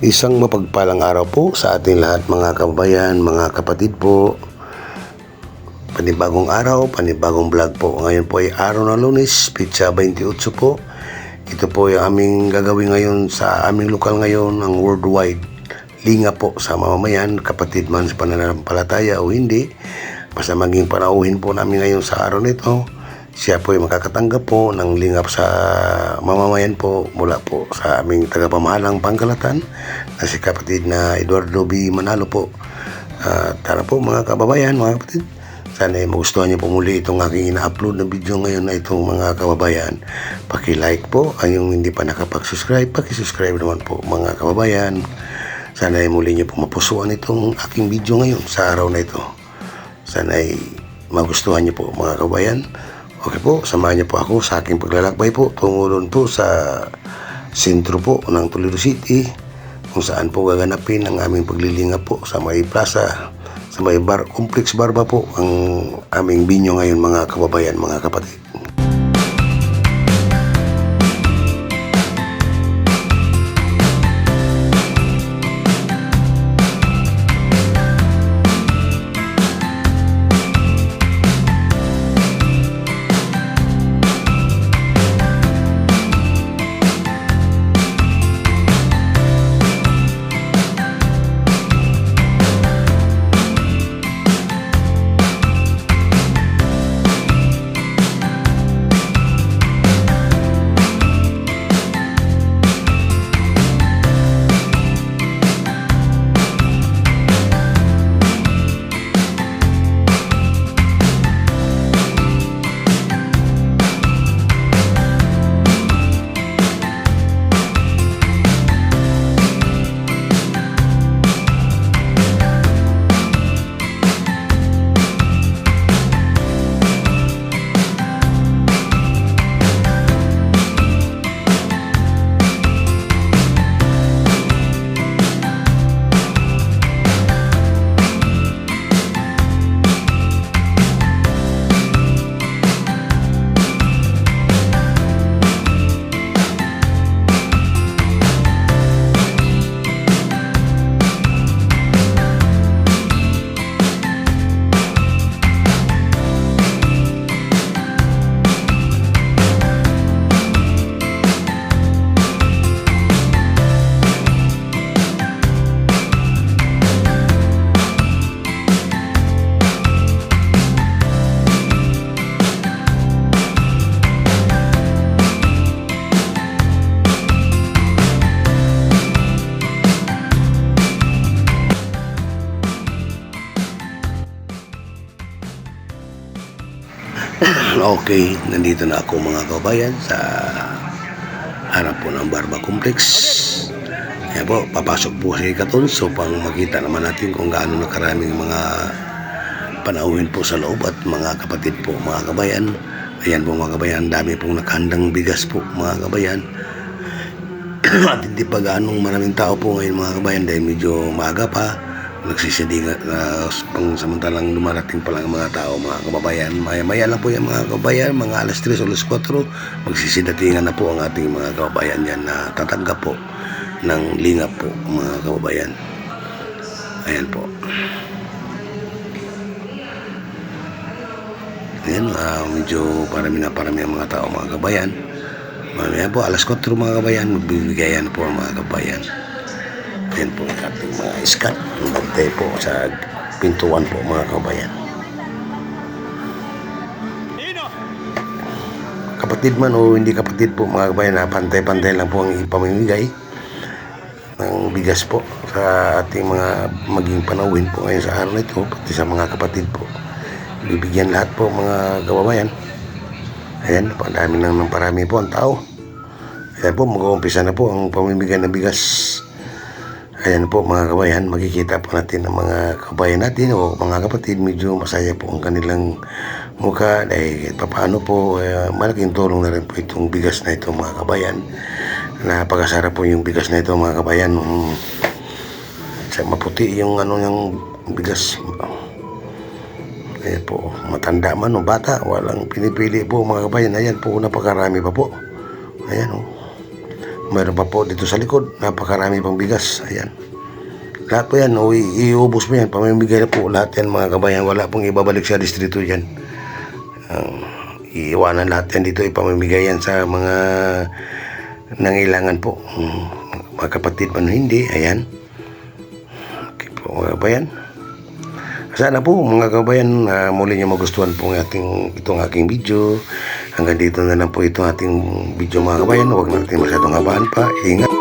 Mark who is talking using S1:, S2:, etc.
S1: Isang mapagpalang araw po sa ating lahat mga kababayan, mga kapatid po. Panibagong araw, panibagong vlog po. Ngayon po ay araw ng lunes, pizza 28 po. Ito po yung aming gagawin ngayon sa aming lokal ngayon, ang worldwide linga po sa mamamayan, kapatid man sa pananampalataya o hindi. Basta maging panauhin po namin ngayon sa araw nito. Siya po ay makakatanggap po ng lingap sa mamamayan po mula po sa aming tagapamahalang Pangkalatan na si kapatid na Eduardo B. Manalo po. Ah, tara po mga kababayan, mga kapatid. Sana ay magustuhan niyo po muli itong aking ina-upload na video ngayon na itong mga kababayan. Paki-like po ang yung hindi pa nakapag-subscribe. Paki-subscribe naman po mga kababayan. Sana ay muli niyo po mapusuan itong aking video ngayon sa araw na ito. Sana ay magustuhan niyo po mga kababayan. Okay po, samahan niyo po ako sa aking paglalakbay po tungo doon po sa sentro po ng Toledo City kung saan po gaganapin ang aming paglilinga po sa may plaza sa may bar, complex barba po ang aming binyo ngayon mga kababayan, mga kapatid. Okay, nandito na ako mga kabayan sa harap po ng Barba Complex. Kaya po, papasok po sa Ikaton so pang makita naman natin kung gaano na karaming mga panauhin po sa loob at mga kapatid po mga kabayan. Ayan po mga kabayan, dami pong nakandang bigas po mga kabayan. at hindi pa gaanong maraming tao po ngayon mga kabayan dahil medyo maaga pa nagsisidinga na pang samantalang dumarating pa lang ang mga tao mga kababayan maya maya lang po yung mga kababayan mga alas 3 o alas 4 magsisidatingan na po ang ating mga kababayan yan na tatanggap po ng lingap po mga kababayan. Ayan po. Ayan ah, medyo parami na parami ang mga tao mga kababayan. Mamaya po alas 4 mga kababayan magbibigayan po ang mga kababayan Ayan po ang ating mga iskat. Bantay po sa pintuan po mga kabayan. Kapatid man o hindi kapatid po mga kabayan na pantay-pantay lang po ang ipamimigay ng bigas po sa ating mga maging panawin po ngayon sa araw na ito pati sa mga kapatid po. Bibigyan lahat po mga kababayan. Ayan, dami nang ng parami po ang tao. Ayan po, mag-uumpisa na po ang pamimigay ng bigas Ayan po mga kabayan, makikita po natin ang mga kabayan natin o mga kapatid, medyo masaya po ang kanilang mukha dahil paano po uh, malaking tulong na rin po itong bigas na ito mga kabayan. Napakasarap po yung bigas na ito mga kabayan. Um, sa maputi yung ano yung bigas. Ayan po, matanda man o bata, walang pinipili po mga kabayan. Ayan po, napakarami pa po. Ayan o. Meron pa po dito sa likod. Napakarami pang bigas. Ayan. Lahat po yan. O, i- iubos mo yan. Pamimigay na po lahat yan mga kabayan. Wala pong ibabalik sa distrito yan. Ang iiwanan lahat yan dito. Ipamimigay yan sa mga nangailangan po. Mm, Mga kapatid man hindi. Ayan. Okay po mga kabayan. Sana po mga kabayan na muli niyo magustuhan po ang ating, itong aking video. Hanggang dito na lang po itong ating video mga kabayan. Huwag natin masyadong habaan pa. Ingat.